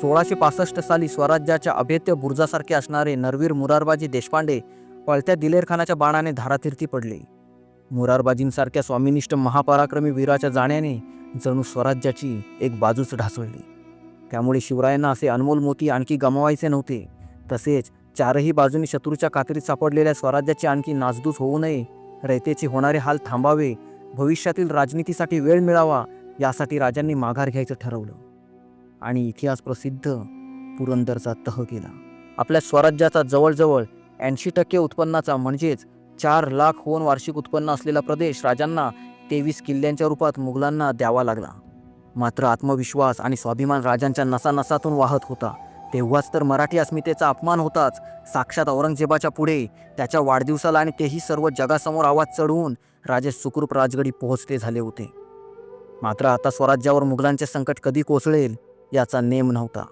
सोळाशे पासष्ट साली स्वराज्याच्या अभेद्य बुर्जासारखे असणारे नरवीर मुरारबाजी देशपांडे पळत्या दिलेरखानाच्या बाणाने धारातीर्थी पडले. मुरारबाजींसारख्या स्वामिनिष्ठ महापराक्रमी वीराच्या जाण्याने जणू स्वराज्याची एक बाजूच ढासळली. त्यामुळे शिवरायांना असे अनमोल मोती आणखी गमवायचे नव्हते. तसेच चारही बाजूनी शत्रूच्या कातरीत सापडलेल्या स्वराज्याची आणखी नासधूस होऊ नये रयतेचे होणारे हाल थांबावे भविष्यातील राजनीतीसाठी वेळ मिळावा यासाठी राजांनी माघार घ्यायचं ठरवलं. आणि इतिहास प्रसिद्ध पुरंदरचा तह केला. आपल्या स्वराज्याचा जवळजवळ ऐंशी टक्के उत्पन्नाचा म्हणजेच चार लाख होऊन वार्षिक उत्पन्न असलेला प्रदेश राजांना तेवीस किल्ल्यांच्या रूपात मुघलांना द्यावा लागला. मात्र आत्मविश्वास आणि स्वाभिमान राजांच्या नसानसातून वाहत होता. तेव्हाच तर मराठी अस्मितेचा अपमान होताच. साक्षात औरंगजेबाच्या पुढे त्याच्या वाढदिवसाला आणि तेही सर्व जगासमोर आवाज चढवून राजे सुखरूप राजगडी पोहोचते झाले होते. मात्र आता स्वराज्यावर मुघलांचे संकट कधी कोसळेल याचा नेम नव्हता.